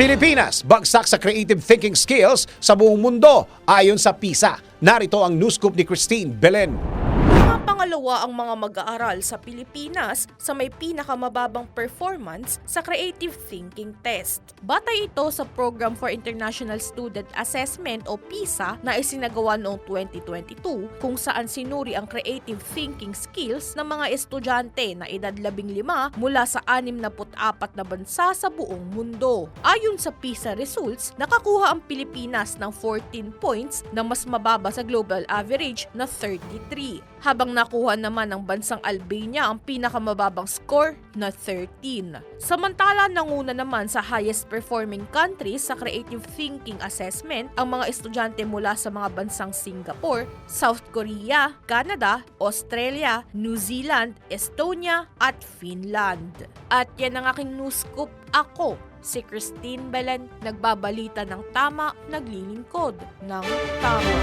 Pilipinas, bagsak sa creative thinking skills sa buong mundo ayon sa PISA. Narito ang news scoop ni Christine Belen. Pangalawa ang mga mag-aaral sa Pilipinas sa may pinakamababang performance sa creative thinking test. Batay ito sa Program for International Student Assessment o PISA na isinagawa noong 2022 kung saan sinuri ang creative thinking skills ng mga estudyante na edad 15 mula sa 64 na bansa sa buong mundo. Ayon sa PISA results, nakakuha ang Pilipinas ng 14 points na mas mababa sa global average na 33 habang nakuha naman ng bansang Albania ang pinakamababang score na 13. Samantala, nanguna naman sa highest performing countries sa creative thinking assessment ang mga estudyante mula sa mga bansang Singapore, South Korea, Canada, Australia, New Zealand, Estonia at Finland. At yan ang aking news scoop. Ako, si Christine Belen, nagbabalita ng tama, naglilingkod ng tama.